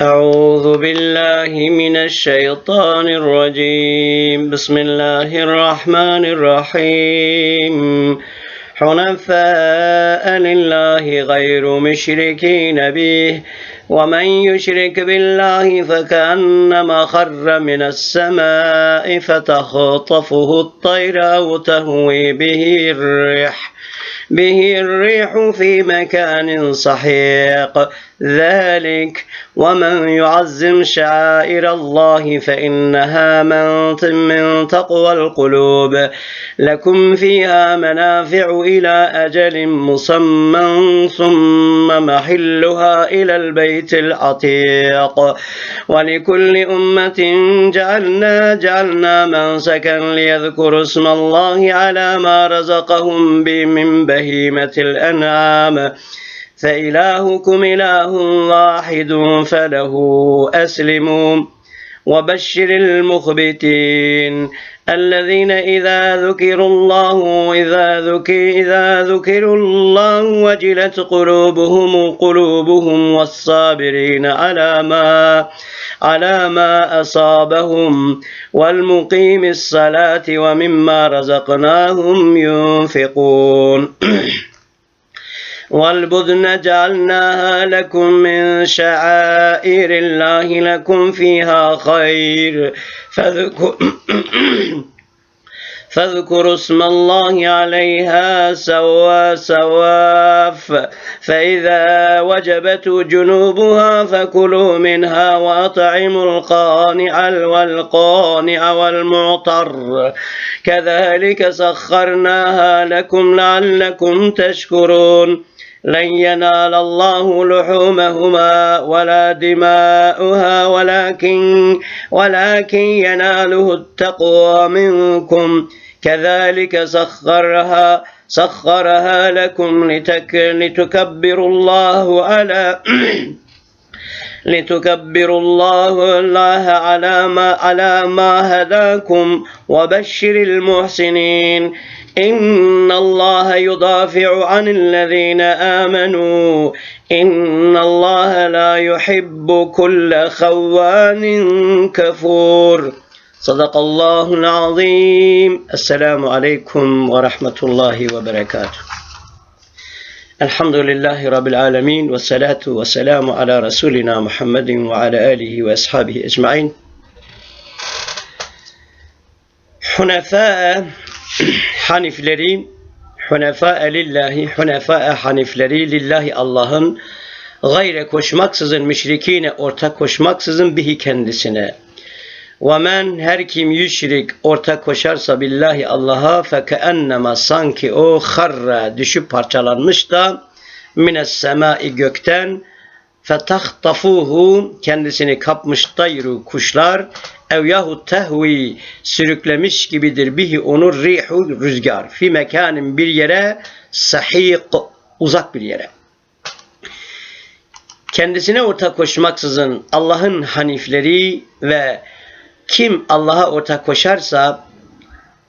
أعوذ بالله من الشيطان الرجيم. بسم الله الرحمن الرحيم. حنفاء لله غير مشركين به ومن يشرك بالله فكأنما خر من السماء فتخطفه الطير أو تهوي به الريح به الريح في مكان سحيق ذلك. ومن يعظم شعائر الله فإنها من من تقوى القلوب. لكم فيها منافع إلى أجل مسمى ثم محلها إلى البيت العتيق. ولكل أمة جعلنا جعلنا منسكا ليذكروا اسم الله على ما رزقهم من بهيمة الأنعام. فإلهكم إله واحد فله أسلموا. وبشر المخبتين الذين إذا ذكروا الله إذا ذكر إذا ذكروا الله وجلت قلوبهم قلوبهم والصابرين على ما على ما أصابهم. والمقيم الصلاة ومما رزقناهم ينفقون. والبدن جعلناها لكم من شعائر الله لكم فيها خير. فاذكر فاذكروا اسم الله عليها سوا سواف. فإذا وجبت جنوبها فكلوا منها وأطعموا القانع والقانع والمعطر. كذلك سخرناها لكم لعلكم تشكرون. لن ينال الله لحومهما ولا دماؤها ولكن ولكن يناله التقوى منكم. كذلك سخرها سخرها لكم لتك لتكبروا الله على لتكبروا الله الله على ما على ما هداكم وبشر المحسنين. إن الله يدافع عن الذين آمنوا. إن الله لا يحب كل خوان كفور. صدق الله العظيم. السلام عليكم ورحمة الله وبركاته. الحمد لله رب العالمين والصلاة والسلام على رسولنا محمد وعلى آله وأصحابه أجمعين. حنفاء Hanifleri Hunefa lillahi Hunefa Hanifleri lillahi Allah'ın gayre koşmaksızın müşrikine ortak koşmaksızın bihi kendisine. Ve men her kim yüşrik ortak koşarsa billahi Allah'a fekennema sanki o harra düşüp parçalanmış da mines semai gökten fetahtafuhu kendisini kapmış tayru kuşlar ev yahut tehvi sürüklemiş gibidir bihi onu rihu rüzgar fi mekanin bir yere sahik uzak bir yere. Kendisine ortak koşmaksızın Allah'ın hanifleri ve kim Allah'a ortak koşarsa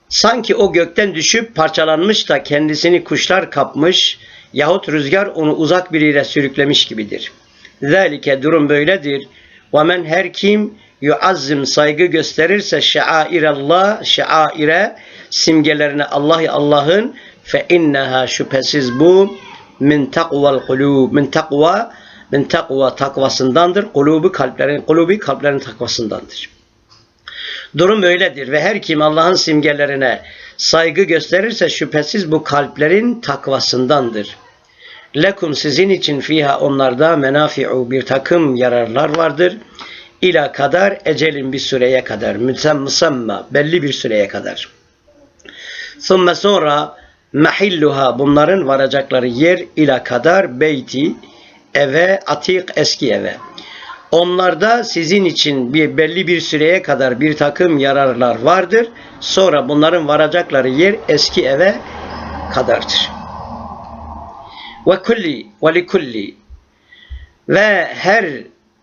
sanki o gökten düşüp parçalanmış da kendisini kuşlar kapmış yahut rüzgar onu uzak bir yere sürüklemiş gibidir. Zalike durum böyledir. Ve men her kim yuazzim saygı gösterirse şairallah şaire simgelerine Allah Allah'ın fe inneha şüphesiz bu min takval kulub min takva min takva takvasındandır. Kulubu kalplerin kulubi kalplerin takvasındandır. Durum böyledir ve her kim Allah'ın simgelerine saygı gösterirse şüphesiz bu kalplerin takvasındandır. Lekum sizin için fiha onlarda menafi'u bir takım yararlar vardır ila kadar ecelin bir süreye kadar müsemma belli bir süreye kadar. Sonra sonra mahilluha bunların varacakları yer ila kadar beyti eve atik eski eve. Onlarda sizin için bir belli bir süreye kadar bir takım yararlar vardır. Sonra bunların varacakları yer eski eve kadardır. Ve kulli ve li kulli ve her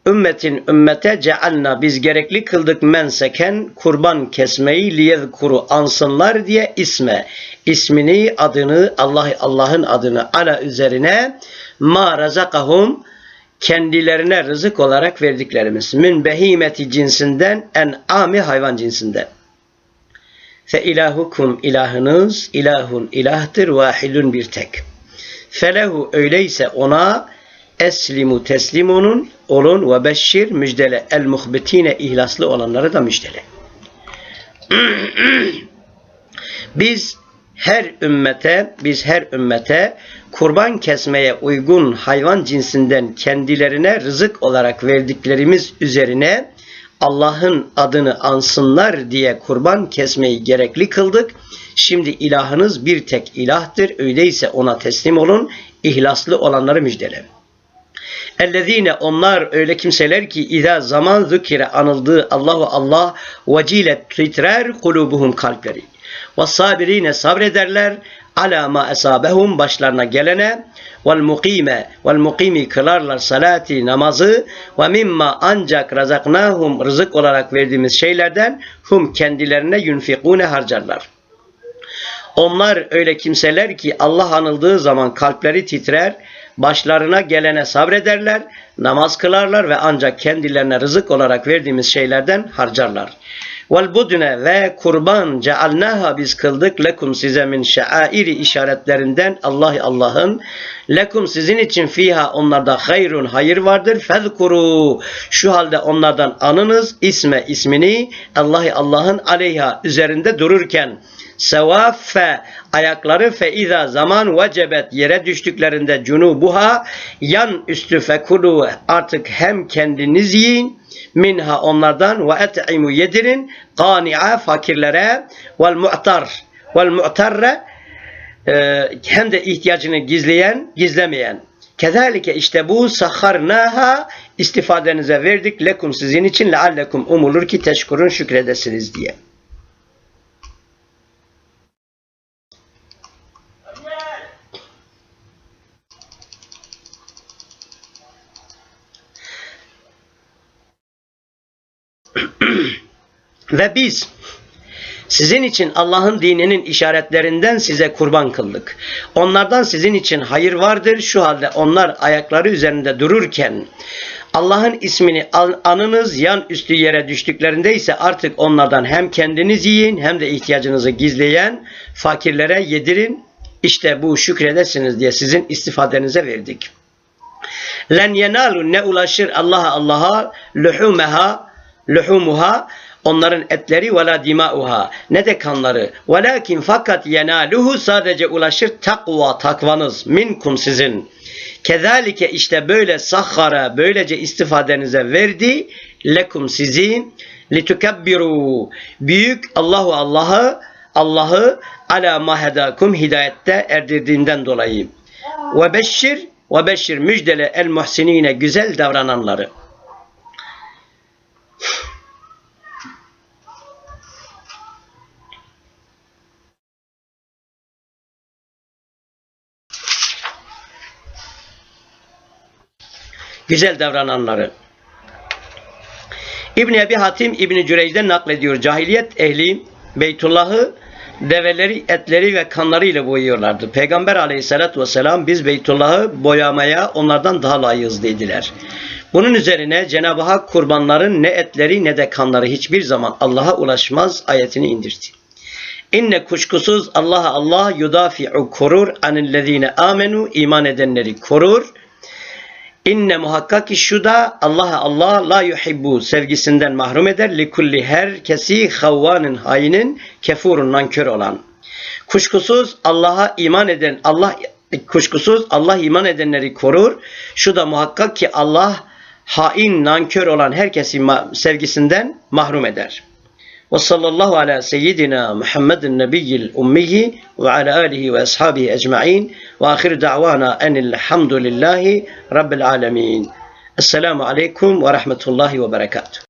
ümmetin ümmete cealna biz gerekli kıldık menseken kurban kesmeyi liyezkuru ansınlar diye isme ismini adını Allah Allah'ın adını ala üzerine ma razakahum kendilerine rızık olarak verdiklerimiz. Min behimeti cinsinden en ami hayvan cinsinden. Fe ilahukum ilahınız ilahun ilahtır vahidun bir tek. Felehu öyleyse ona eslimu teslim olun, olun ve beşşir müjdele el muhbetine ihlaslı olanları da müjdele. biz her ümmete, biz her ümmete kurban kesmeye uygun hayvan cinsinden kendilerine rızık olarak verdiklerimiz üzerine Allah'ın adını ansınlar diye kurban kesmeyi gerekli kıldık. Şimdi ilahınız bir tek ilahtır. Öyleyse ona teslim olun. İhlaslı olanları müjdele. Ellezine onlar öyle kimseler ki iza zaman zükire anıldığı Allahu Allah vecilet titrer kulubuhum kalpleri. Ve sabirine sabrederler ala ma esabehum başlarına gelene vel mukime vel mukimi kılarlar salati namazı ve mimma ancak razaknahum rızık olarak verdiğimiz şeylerden hum kendilerine yunfikune harcarlar. Onlar öyle kimseler ki Allah anıldığı zaman kalpleri titrer, başlarına gelene sabrederler, namaz kılarlar ve ancak kendilerine rızık olarak verdiğimiz şeylerden harcarlar. Vel budne ve kurban cealnaha biz kıldık. Lekum size min şairi işaretlerinden Allah Allah'ın. Lekum sizin için fiha onlarda hayrun hayır vardır. Fezkuru. Şu halde onlardan anınız isme ismini Allah Allah'ın aleyha üzerinde dururken sevaffe ayakları feiza zaman vecebet yere düştüklerinde cunubuha yan üstü fekulu artık hem kendiniz yiyin minha onlardan ve et'imu yedirin qani'a fakirlere vel mu'tar vel mu'tarre e, hem de ihtiyacını gizleyen gizlemeyen Kezalike işte bu saharnaha istifadenize verdik lekum sizin için leallekum umulur ki teşkurun şükredesiniz diye. Ve biz sizin için Allah'ın dininin işaretlerinden size kurban kıldık. Onlardan sizin için hayır vardır. Şu halde onlar ayakları üzerinde dururken Allah'ın ismini anınız yan üstü yere düştüklerinde ise artık onlardan hem kendiniz yiyin hem de ihtiyacınızı gizleyen fakirlere yedirin. İşte bu şükredesiniz diye sizin istifadenize verdik. Len yenalu ne ulaşır Allah'a Allah'a luhumeha luhumuha onların etleri ve la dimauha ne de kanları. Velakin fakat yenaluhu sadece ulaşır takva takvanız minkum sizin. Kezalike işte böyle sahhara böylece istifadenize verdi lekum sizi litukabbiru büyük Allahu Allah'ı Allah'ı ala mahedakum hidayette erdirdiğinden dolayı. Ve beşşir ve beşşir müjdele el muhsinine güzel davrananları güzel davrananları. İbni Ebi Hatim İbni Cüreyc'den naklediyor. Cahiliyet ehli Beytullah'ı develeri, etleri ve kanları ile boyuyorlardı. Peygamber aleyhissalatü vesselam biz Beytullah'ı boyamaya onlardan daha layığız dediler. Bunun üzerine Cenab-ı Hak kurbanların ne etleri ne de kanları hiçbir zaman Allah'a ulaşmaz ayetini indirdi. İnne kuşkusuz Allah'a Allah yudafi'u korur anillezine amenu iman edenleri korur İnne muhakkak ki şu da Allah Allah la yuhibbu sevgisinden mahrum eder li kulli herkesi havvanın hainin kefurun nankör olan. Kuşkusuz Allah'a iman eden Allah kuşkusuz Allah iman edenleri korur. Şu da muhakkak ki Allah hain nankör olan herkesi sevgisinden mahrum eder. Ve sallallahu ala seyyidina Muhammedin nebiyyil ummiyi ve ala alihi ve ashabihi ecma'in ve ahir da'vana enilhamdülillahi rabbil alemin. Esselamu aleyküm ve rahmetullahi ve berekatuhu.